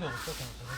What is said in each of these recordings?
잠깐만 이거 어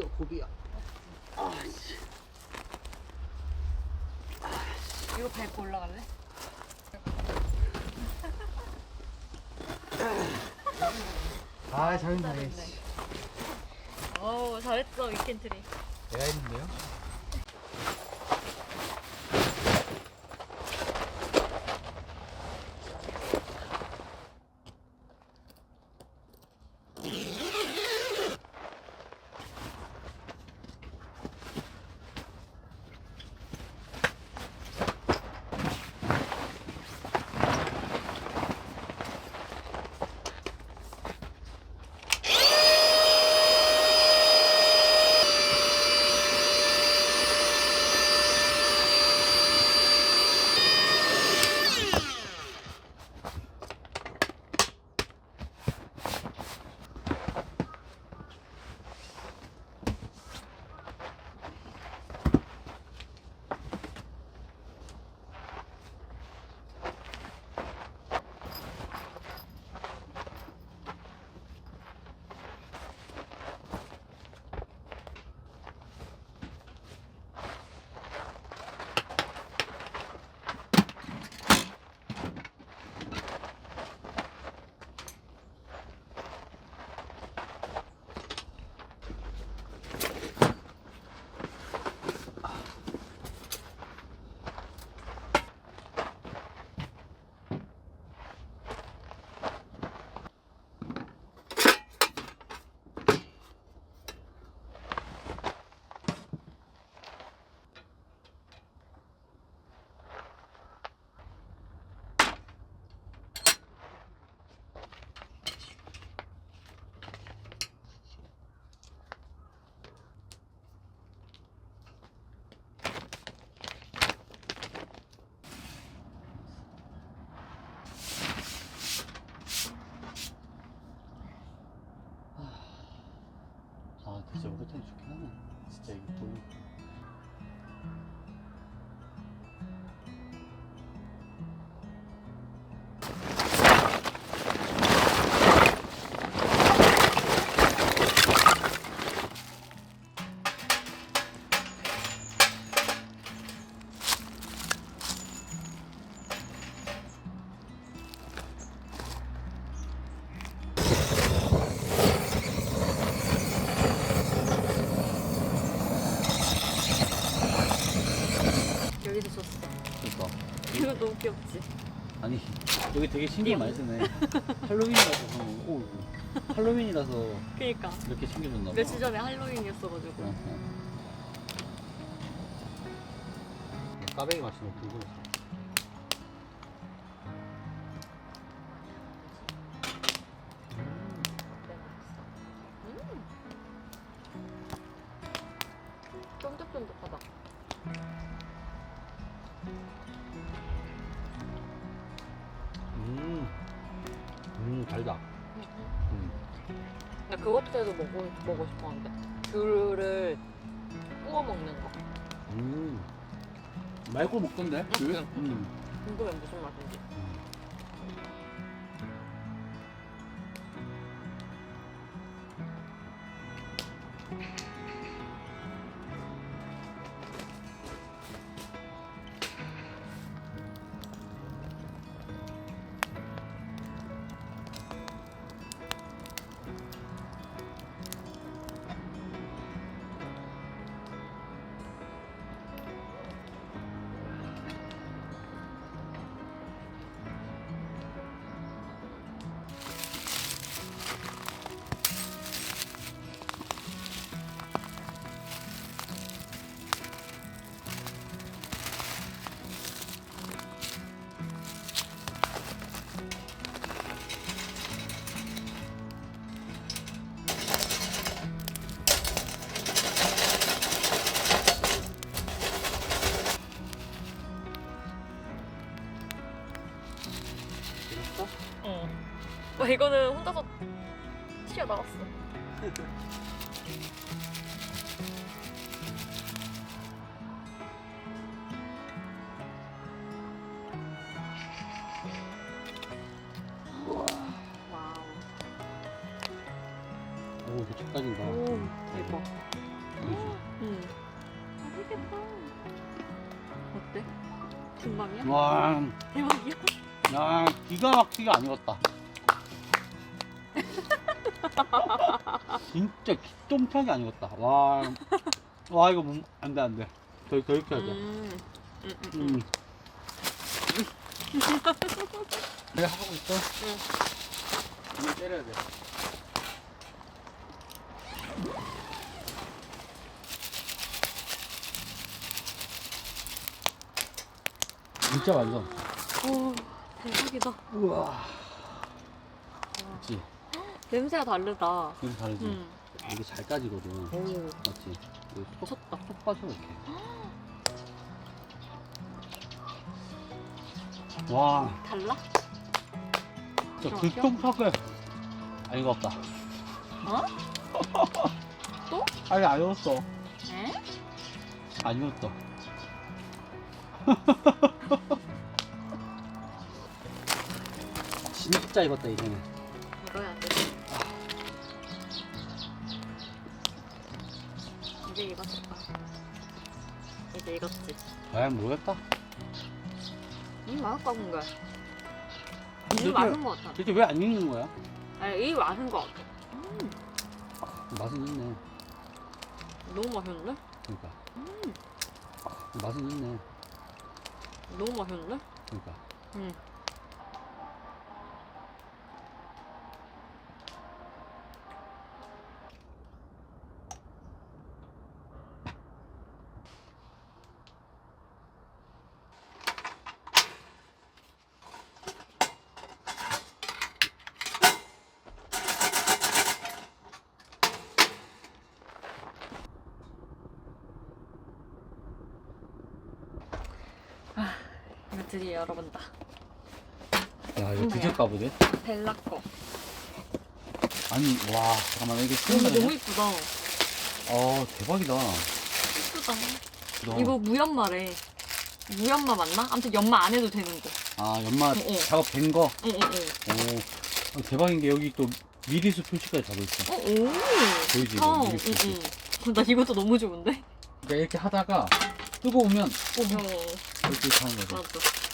떻게 잡았어? 잠깐만. 그래서 여기가 고비야. 이거 밟고 올라갈래? 아 잘했네. 잘했네. 어우 잘했어 위켄트리. 내가 했는데요? 아니 여기 되게 신경 많이 쓰네. 할로윈이라서 그런 거. 오. 할로윈이라서 그니까 이렇게 챙겨줬나 봐. 며칠 전에 할로윈이었어가지고 어, 어. 까베기 맛이 너무 궁금했어. 쫀득쫀득하다 달다. 음. 나 그것도 먹고, 먹고 싶었는데 귤을 구워 먹는 거 음. 말고 먹던데? 그? 응. 음. 궁금해 무슨 맛인지 재 와 이거는 혼자서 튀어나왔어 오, 이거 착각인다. 오 대박 보이지? 응 맛있겠다 어때? 금방이야? 와, 대박이야? 야, 기가 막히게 안 익었다. 진짜 기똥차게 안 익었다. 와, 와 이거 뭐, 안 돼, 안 돼. 더, 더 익혀야 돼. 음. 음, 음, 음. 음. 내가 하고 있어? 응. 이거 때려야 돼. 진짜 맛있어. 오 대박이다 우와. 냄새가 다르다 이거 다르지? 응. 이게 잘 까지거든. 오 맞지? 이거 쏙, 쳤다 쏙 빠져, 이렇게. 와, 달라? 진짜 들어가죠? 길통차게 안 익었다. 어? 또? 아니, 안 익었어. 에? 안 익었어. 진짜 익었다, 이제는. 익었지 과연 모르겠다. 이 맛있다 근데 이 맛은 거 같아 대체 왜 안 익는 거야? 아니 이 맛은 거 같아 맛은 있네. 너무 맛있는데? 그러니까. 맛은 있네. 너무 맛있는데? 그러니까. 응 드디어 열어본다. 야, 이거 엄마야. 드실까 보네? 벨라 거. 아니, 와, 잠깐만, 이게 튀어나오네. 너무 이쁘다. 어, 대박이다. 이쁘다. 너- 이거 무연마래. 무연마 맞나? 아무튼 연마 안 해도 되는 거. 아, 연마 응, 응. 작업 된 거? 응, 응, 응. 오. 어, 대박인 게 여기 또 미리수 표시까지 잡고 있어. 어, 오. 보이지? 어, 응, 미리 표시. 응. 나 이것도 너무 좋은데? 그러니까 이렇게 하다가 뜨거우면 어, 이렇게 하는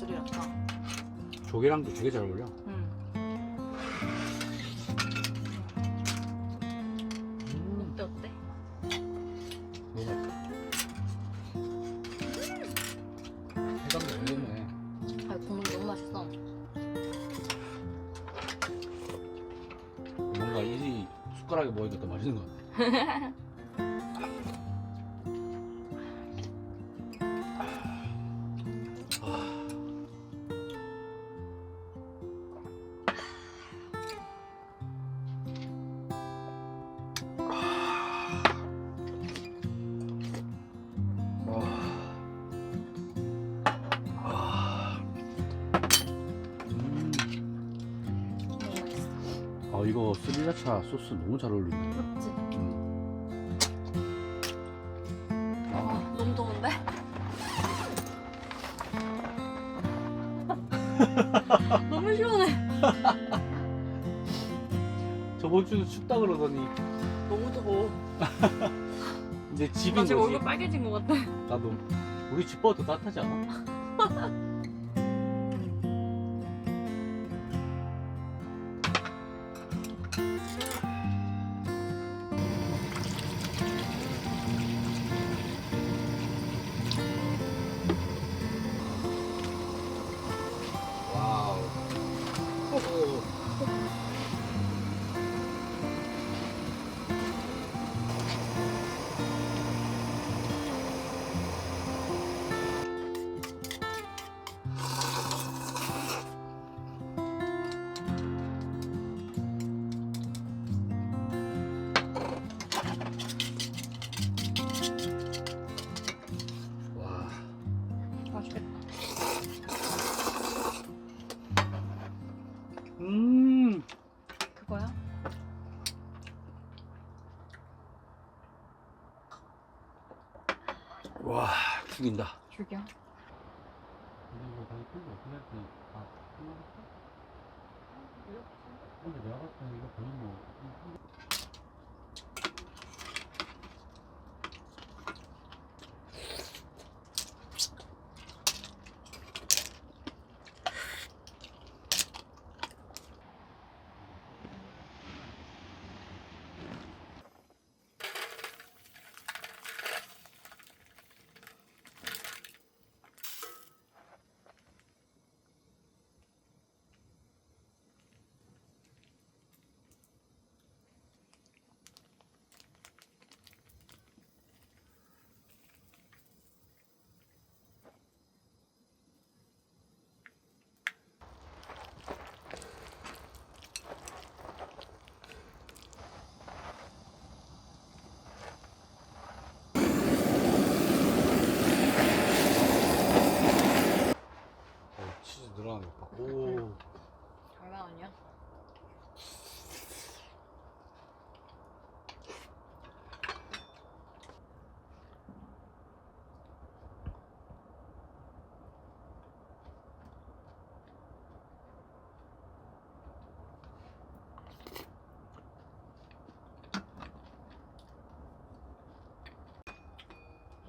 잘 어울린다 술이랑. 조개랑도 되게 잘 어울려. 음. 음, 어때 어때? 너무 맛있다. 해감도 열렸네. 아 국물 너무 맛있어. 뭔가 이 숟가락에 먹으니까 더 맛있는 것 같아. 이거 스리라차 소스 너무 잘 어울리네. 그렇지? 음. 아, 아 너무 더운데? 너무 시원해. 저번 주도 춥다 그러더니 너무 더워. 이제 집인 나 지금 거지. 얼굴 빨개진 것 같아. 나도 우리 집보다 더 따뜻하지 않아? 죽인다. 죽여. 근데 내가 봤을 때는 이거 거의 뭐 어, 치즈 늘어나는 거 봐. 오. 장난 아니야?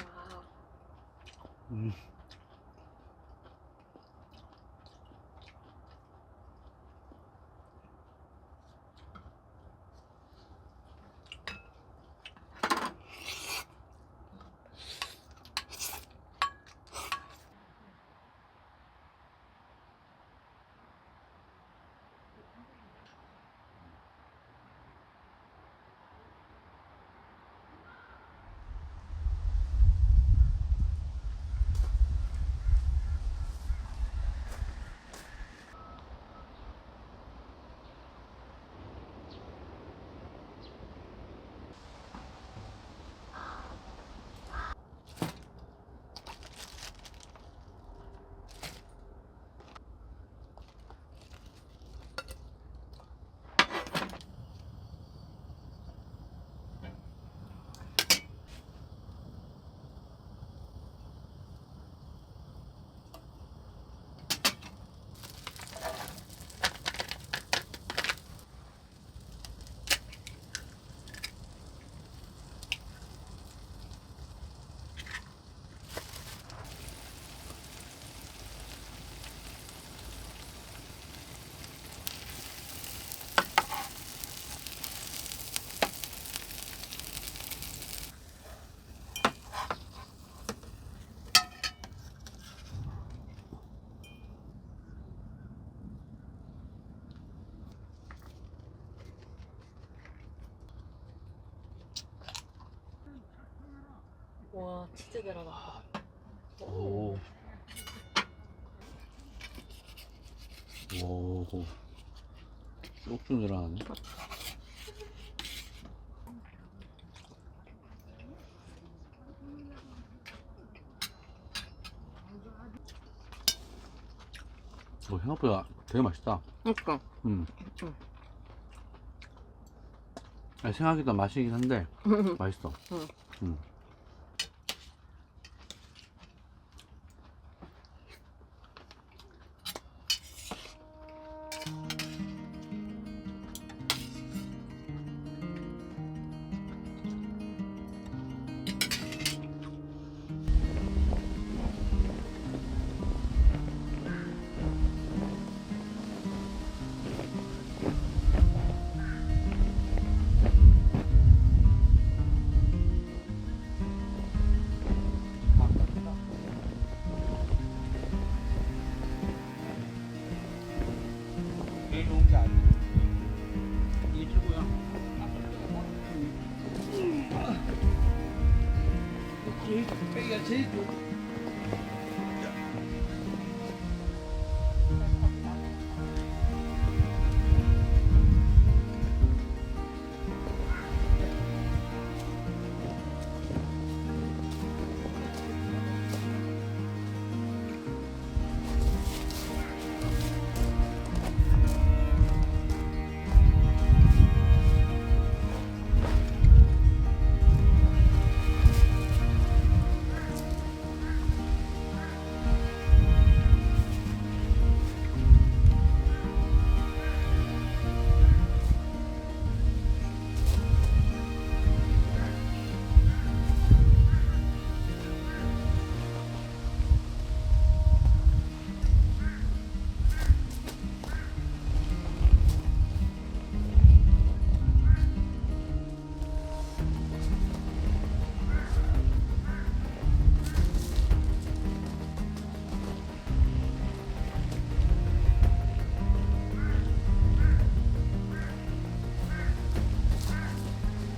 와우. 음. 치즈 들어가. 오. 오. 쪽주 들어가네. 오, 생각보다 되게 맛있다. 그러니까. 음. 음. 아니, 생각보다 맛이긴 한데, 맛있어. 음. 음. Aceito, aceito.